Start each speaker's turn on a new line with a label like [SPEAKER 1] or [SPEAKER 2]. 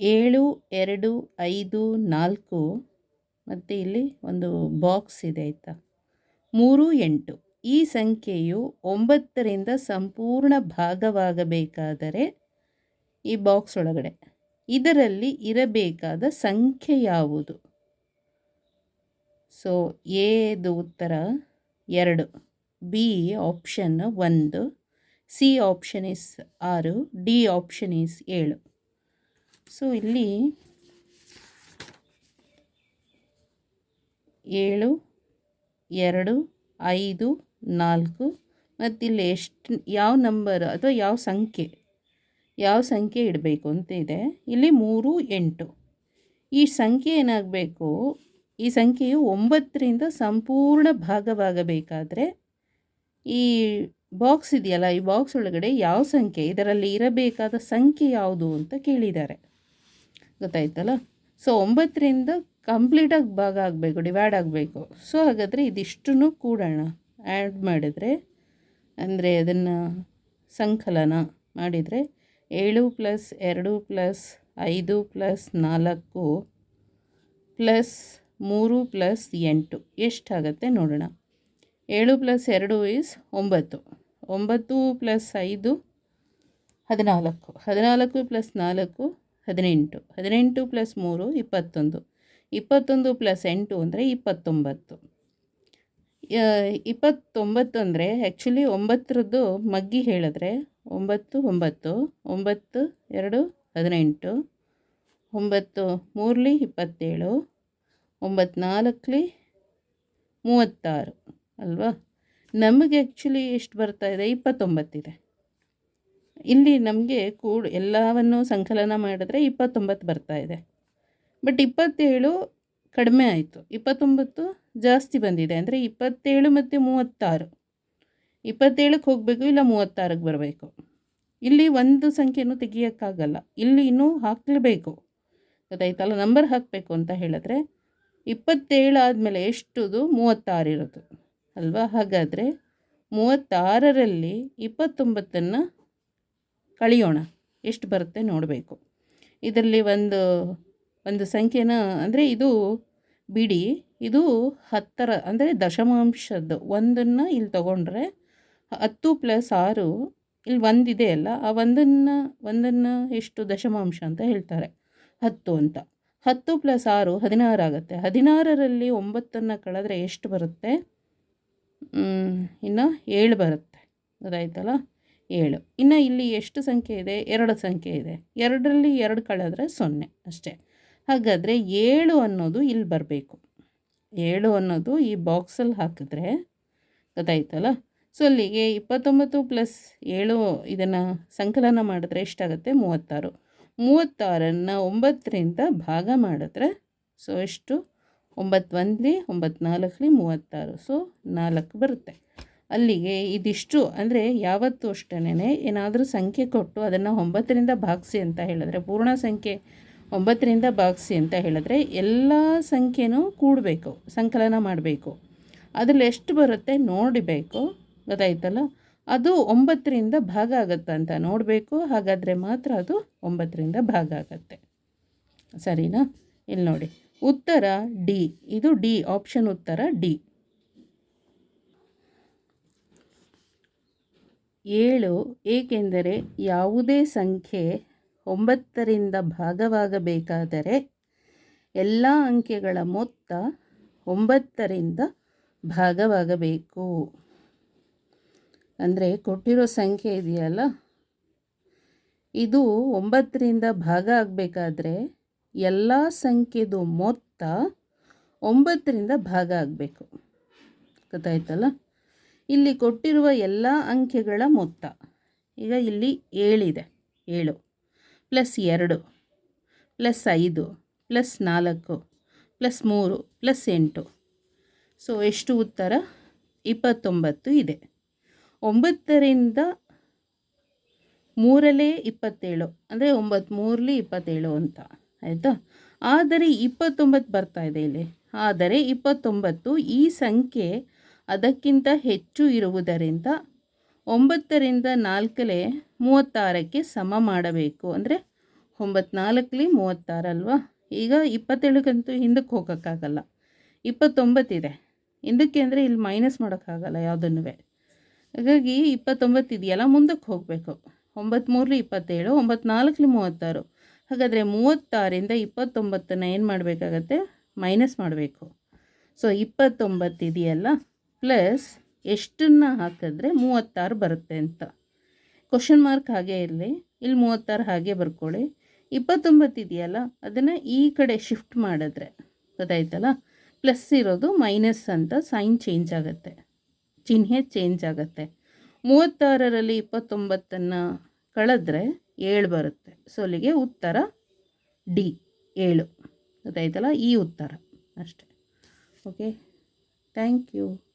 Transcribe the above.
[SPEAKER 1] ಏಳು, ಎರಡು, ಐದು, ನಾಲ್ಕು, ಮತ್ತು ಇಲ್ಲಿ ಒಂದು ಬಾಕ್ಸ್ ಇದೆ ಆಯಿತಾ? ಮೂರು, ಎಂಟು. ಈ ಸಂಖ್ಯೆಯು ಒಂಬತ್ತರಿಂದ ಸಂಪೂರ್ಣ ಭಾಗವಾಗಬೇಕಾದರೆ ಈ ಬಾಕ್ಸ್ ಒಳಗಡೆ. ಇದರಲ್ಲಿ ಇರಬೇಕಾದ ಸಂಖ್ಯೆ ಯಾವುದು? ಸೊ ಎದು ಉತ್ತರ ಎರಡು ಬಿ ಆಪ್ಷನ್ ಒಂದು ಸಿ ಆಪ್ಷನ್ ಇಸ್ ಆರು ಡಿ ಆಪ್ಷನ್ ಇಸ್ ಏಳು. ಸೊ ಇಲ್ಲಿ ಏಳು, ಎರಡು, ಐದು, ನಾಲ್ಕು ಮತ್ತು ಇಲ್ಲಿ ಎಷ್ಟು, ಯಾವ ನಂಬರ್ ಅಥವಾ ಯಾವ ಸಂಖ್ಯೆ ಯಾವ ಸಂಖ್ಯೆ ಇಡಬೇಕು ಅಂತ ಇದೆ. ಇಲ್ಲಿ ಮೂರು, ಎಂಟು. ಈ ಸಂಖ್ಯೆ ಏನಾಗಬೇಕು, ಈ ಸಂಖ್ಯೆಯು ಒಂಬತ್ತರಿಂದ ಸಂಪೂರ್ಣ ಭಾಗವಾಗಬೇಕಾದರೆ ಈ ಬಾಕ್ಸ್ ಇದೆಯಲ್ಲ, ಈ ಬಾಕ್ಸ್ ಒಳಗಡೆ ಯಾವ ಸಂಖ್ಯೆ, ಇದರಲ್ಲಿ ಇರಬೇಕಾದ ಸಂಖ್ಯೆ ಯಾವುದು ಅಂತ ಕೇಳಿದ್ದಾರೆ. ಗೊತ್ತಾಯ್ತಲ್ಲ? ಸೊ ಒಂಬತ್ತರಿಂದ ಕಂಪ್ಲೀಟಾಗಿ ಭಾಗ ಆಗಬೇಕು ಡಿವೈಡ್ ಆಗಬೇಕು. ಸೊ ಹಾಗಾದರೆ ಇದಿಷ್ಟನ್ನು ಕೂಡೋಣ. ಆ್ಯಡ್ ಮಾಡಿದರೆ, ಅಂದರೆ ಅದನ್ನು ಸಂಕಲನ ಮಾಡಿದರೆ ಏಳು ಪ್ಲಸ್ ಎರಡು ಪ್ಲಸ್ ಐದು ಪ್ಲಸ್ ನಾಲ್ಕು ಪ್ಲಸ್ ಮೂರು ಪ್ಲಸ್ ಎಂಟು. ಎಷ್ಟಾಗತ್ತೆ ನೋಡೋಣ. ಏಳು ಪ್ಲಸ್ ಎರಡು ಈಸ್ ಒಂಬತ್ತು. ಒಂಬತ್ತು ಪ್ಲಸ್ ಐದು, ಹದಿನಾಲ್ಕು. ಹದಿನಾಲ್ಕು ಪ್ಲಸ್ ನಾಲ್ಕು ಹದಿನೆಂಟು. ಹದಿನೆಂಟು ಪ್ಲಸ್ ಮೂರು ಇಪ್ಪತ್ತೊಂದು. ಇಪ್ಪತ್ತೊಂದು ಪ್ಲಸ್ ಎಂಟು ಅಂದರೆ ಇಪ್ಪತ್ತೊಂಬತ್ತು. ಇಪ್ಪತ್ತೊಂಬತ್ತು ಅಂದರೆ ಆ್ಯಕ್ಚುಲಿ ಒಂಬತ್ತರದ್ದು ಮಗ್ಗಿ ಹೇಳಿದ್ರೆ ಒಂಬತ್ತು ಒಂಬತ್ತು ಒಂಬತ್ತು, ಎರಡು, ಹದಿನೆಂಟು, ಒಂಬತ್ತು, ಮೂರಲಿ ಇಪ್ಪತ್ತೇಳು, ಒಂಬತ್ತು ನಾಲ್ಕಲಿ ಮೂವತ್ತಾರು ಅಲ್ವಾ? ನಮಗೆ ಆ್ಯಕ್ಚುಲಿ ಎಷ್ಟು ಬರ್ತಾ ಇದೆ? ಇಪ್ಪತ್ತೊಂಬತ್ತಿದೆ. ಇಲ್ಲಿ ನಮಗೆ ಕೂಡ ಎಲ್ಲವನ್ನು ಸಂಕಲನ ಮಾಡಿದ್ರೆ ಇಪ್ಪತ್ತೊಂಬತ್ತು ಬರ್ತಾ ಇದೆ. ಬಟ್ ಇಪ್ಪತ್ತೇಳು ಕಡಿಮೆ ಆಯಿತು. ಇಪ್ಪತ್ತೊಂಬತ್ತು ಜಾಸ್ತಿ ಬಂದಿದೆ ಅಂದರೆ ಇಪ್ಪತ್ತೇಳು ಮತ್ತು ಮೂವತ್ತಾರು. ಇಪ್ಪತ್ತೇಳಕ್ಕೆ ಹೋಗಬೇಕು ಇಲ್ಲ ಮೂವತ್ತಾರಕ್ಕೆ ಬರಬೇಕು. ಇಲ್ಲಿ ಒಂದು ಸಂಖ್ಯೆನೂ ತೆಗಿಯೋಕ್ಕಾಗಲ್ಲ. ಇಲ್ಲಿ ಇನ್ನೂ ಹಾಕಲೇಬೇಕು. ಗೊತ್ತಾಯ್ತಲ್ಲ? ನಂಬರ್ ಹಾಕಬೇಕು ಅಂತ ಹೇಳಿದ್ರೆ ಇಪ್ಪತ್ತೇಳು ಆದಮೇಲೆ ಎಷ್ಟುದು? ಮೂವತ್ತಾರು ಇರೋದು. ಅಲ್ವಾ? ಹಾಗಾದರೆ ಮೂವತ್ತಾರರಲ್ಲಿ ಇಪ್ಪತ್ತೊಂಬತ್ತನ್ನು ಕಳಿಯೋಣ. ಎಷ್ಟು ಬರುತ್ತೆ ನೋಡಬೇಕು. ಇದರಲ್ಲಿ ಒಂದು ಒಂದು ಸಂಖ್ಯೆನ ಅಂದರೆ ಇದು ಬಿಡಿ, ಇದು ಹತ್ತರ, ಅಂದರೆ ದಶಮಾಂಶದ್ದು. ಒಂದನ್ನು ಇಲ್ಲಿ ತಗೊಂಡ್ರೆ ಹತ್ತು ಪ್ಲಸ್ ಆರು, ಇಲ್ಲಿ ಒಂದಿದೆ ಅಲ್ಲ, ಆ ಒಂದನ್ನು ಒಂದನ್ನು ಎಷ್ಟು ದಶಮಾಂಶ ಅಂತ ಹೇಳ್ತಾರೆ. ಹತ್ತು ಅಂತ. ಹತ್ತು ಪ್ಲಸ್ ಆರು ಹದಿನಾರು ಆಗುತ್ತೆ. ಹದಿನಾರರಲ್ಲಿ ಒಂಬತ್ತನ್ನು ಕಳೆದ್ರೆ ಎಷ್ಟು ಬರುತ್ತೆ? ಇನ್ನು ಏಳು ಬರುತ್ತೆ. ಗೊತ್ತಾಯ್ತಲ್ಲ ಏಳು. ಇನ್ನು ಇಲ್ಲಿ ಎಷ್ಟು ಸಂಖ್ಯೆ ಇದೆ? ಎರಡು ಸಂಖ್ಯೆ ಇದೆ. ಎರಡರಲ್ಲಿ ಎರಡು ಕಳೆದ್ರೆ ಸೊನ್ನೆ ಅಷ್ಟೇ. ಹಾಗಾದರೆ ಏಳು ಅನ್ನೋದು ಇಲ್ಲಿ ಬರಬೇಕು. ಏಳು ಅನ್ನೋದು ಈ ಬಾಕ್ಸಲ್ಲಿ ಹಾಕಿದ್ರೆ ಗೊತ್ತಾಯ್ತಲ್ಲ? ಸೊ, ಅಲ್ಲಿಗೆ ಇಪ್ಪತ್ತೊಂಬತ್ತು ಪ್ಲಸ್ ಏಳು ಇದನ್ನು ಸಂಕಲನ ಮಾಡಿದ್ರೆ ಎಷ್ಟಾಗುತ್ತೆ? ಮೂವತ್ತಾರು. ಮೂವತ್ತಾರನ್ನು ಒಂಬತ್ತರಿಂದ ಭಾಗ ಮಾಡಿದ್ರೆ ಸೊ, ಎಷ್ಟು? ಒಂಬತ್ತು ಒಂದ್ಲಿ ಒಂಬತ್ತು ನಾಲ್ಕಲಿ ಮೂವತ್ತಾರು. ಸೊ, ನಾಲ್ಕು ಬರುತ್ತೆ. ಅಲ್ಲಿಗೆ ಇದಿಷ್ಟು ಅಂದರೆ ಯಾವತ್ತೂ ಅಷ್ಟೇ ಏನಾದರೂ ಸಂಖ್ಯೆ ಕೊಟ್ಟು ಅದನ್ನು ಒಂಬತ್ತರಿಂದ ಭಾಗಿಸಿ ಅಂತ ಹೇಳಿದ್ರೆ, ಪೂರ್ಣ ಸಂಖ್ಯೆ ಒಂಬತ್ತರಿಂದ ಭಾಗಿಸಿ ಅಂತ ಹೇಳಿದ್ರೆ ಎಲ್ಲ ಸಂಖ್ಯೆನೂ ಕೂಡಬೇಕು, ಸಂಕಲನ ಮಾಡಬೇಕು. ಅದರಲ್ಲಿ ಎಷ್ಟು ಬರುತ್ತೆ ನೋಡಬೇಕು, ಗೊತ್ತಾಯ್ತಲ್ಲ? ಅದು ಒಂಬತ್ತರಿಂದ ಭಾಗ ಆಗುತ್ತೆ ಅಂತ ನೋಡಬೇಕು, ಹಾಗಾದರೆ ಮಾತ್ರ ಅದು ಒಂಬತ್ತರಿಂದ ಭಾಗ ಆಗುತ್ತೆ. ಸರಿನಾ? ಇಲ್ಲಿ ನೋಡಿ ಉತ್ತರ ಡಿ. ಇದು ಡಿ ಆಪ್ಷನ್ ಉತ್ತರ ಡಿ. ಏಳು ಏಕೆಂದರೆ ಯಾವುದೇ ಸಂಖ್ಯೆ ಒಂಬತ್ತರಿಂದ ಭಾಗವಾಗಬೇಕಾದರೆ ಎಲ್ಲ ಅಂಕೆಗಳ ಮೊತ್ತ ಒಂಬತ್ತರಿಂದ ಭಾಗವಾಗಬೇಕು. ಅಂದರೆ ಕೊಟ್ಟಿರೋ ಸಂಖ್ಯೆ ಇದೆಯಲ್ಲ? ಇದು ಒಂಬತ್ತರಿಂದ ಭಾಗ ಆಗಬೇಕಾದ್ರೆ ಎಲ್ಲ ಸಂಖ್ಯೆದು ಮೊತ್ತ ಒಂಬತ್ತರಿಂದ ಭಾಗ ಆಗಬೇಕು. ಗೊತ್ತಾಯ್ತಲ್ಲ? ಇಲ್ಲಿ ಕೊಟ್ಟಿರುವ ಎಲ್ಲ ಅಂಕೆಗಳ ಮೊತ್ತ. ಈಗ ಇಲ್ಲಿ ಏಳಿದೆ. ಏಳು ಪ್ಲಸ್ ಎರಡು ಪ್ಲಸ್ ಐದು ಪ್ಲಸ್ ನಾಲ್ಕು ಪ್ಲಸ್ ಮೂರು ಪ್ಲಸ್ ಎಂಟು. ಸೊ, ಎಷ್ಟು ಉತ್ತರ? ಇಪ್ಪತ್ತೊಂಬತ್ತು ಇದೆ. ಒಂಬತ್ತರಿಂದ ಮೂರಲ್ಲೇ ಇಪ್ಪತ್ತೇಳು, ಅಂದರೆ ಒಂಬತ್ತು ಮೂರಲಿ ಇಪ್ಪತ್ತೇಳು ಅಂತ. ಆಯಿತಾ? ಆದರೆ ಇಪ್ಪತ್ತೊಂಬತ್ತು ಬರ್ತಾ ಇದೆ ಇಲ್ಲಿ. ಆದರೆ ಇಪ್ಪತ್ತೊಂಬತ್ತು ಈ ಸಂಖ್ಯೆ ಅದಕ್ಕಿಂತ ಹೆಚ್ಚು ಇರುವುದರಿಂದ ಒಂಬತ್ತರಿಂದ ನಾಲ್ಕಲೆ ಮೂವತ್ತಾರಕ್ಕೆ ಸಮ ಮಾಡಬೇಕು. ಅಂದರೆ ಒಂಬತ್ನಾಲ್ಕಲಿ ಮೂವತ್ತಾರಲ್ವಾ ಈಗ ಇಪ್ಪತ್ತೇಳಕ್ಕಂತೂ ಹಿಂದಕ್ಕೆ ಹೋಗೋಕ್ಕಾಗಲ್ಲ. ಇಪ್ಪತ್ತೊಂಬತ್ತಿದೆ. ಹಿಂದಕ್ಕೆ ಅಂದರೆ ಇಲ್ಲಿ ಮೈನಸ್ ಮಾಡೋಕ್ಕಾಗಲ್ಲ ಯಾವುದನ್ನು ಹಾಗಾಗಿ ಇಪ್ಪತ್ತೊಂಬತ್ತು ಇದೆಯಲ್ಲ, ಮುಂದಕ್ಕೆ ಹೋಗಬೇಕು. ಒಂಬತ್ತ್ಮೂರಲಿ ಇಪ್ಪತ್ತೇಳು, ಒಂಬತ್ನಾಲ್ಕಲಿ ಮೂವತ್ತಾರು. ಹಾಗಾದರೆ ಮೂವತ್ತಾರಿಂದ ಇಪ್ಪತ್ತೊಂಬತ್ತನ್ನು ಏನು ಮಾಡಬೇಕಾಗತ್ತೆ? ಮೈನಸ್ ಮಾಡಬೇಕು. ಸೊ ಇಪ್ಪತ್ತೊಂಬತ್ತು ಇದೆಯಲ್ಲ ಪ್ಲಸ್ ಎಷ್ಟನ್ನು ಹಾಕಿದ್ರೆ ಮೂವತ್ತಾರು ಬರುತ್ತೆ ಅಂತ. ಕ್ವಶನ್ ಮಾರ್ಕ್ ಹಾಗೆ ಇರಲಿ, ಇಲ್ಲಿ ಮೂವತ್ತಾರು ಹಾಗೆ ಬರ್ಕೊಳ್ಳಿ. ಇಪ್ಪತ್ತೊಂಬತ್ತು ಇದೆಯಲ್ಲ, ಅದನ್ನು ಈ ಕಡೆ ಶಿಫ್ಟ್ ಮಾಡಿದ್ರೆ, ಗೊತ್ತಾಯ್ತಲ್ಲ? ಪ್ಲಸ್ ಇರೋದು ಮೈನಸ್ ಅಂತ ಸೈನ್ ಚೇಂಜ್ ಆಗುತ್ತೆ. ಚಿಹ್ನೆ ಚೇಂಜ್ ಆಗುತ್ತೆ. ಮೂವತ್ತಾರರಲ್ಲಿ ಇಪ್ಪತ್ತೊಂಬತ್ತನ್ನು ಕಳೆದ್ರೆ ಏಳು ಬರುತ್ತೆ. ಸೊ ಅಲ್ಲಿಗೆ ಉತ್ತರ ಡಿ ಏಳು. ಗೊತ್ತಾಯ್ತಲ್ಲ? ಈ ಉತ್ತರ ಅಷ್ಟೆ. Okay thank you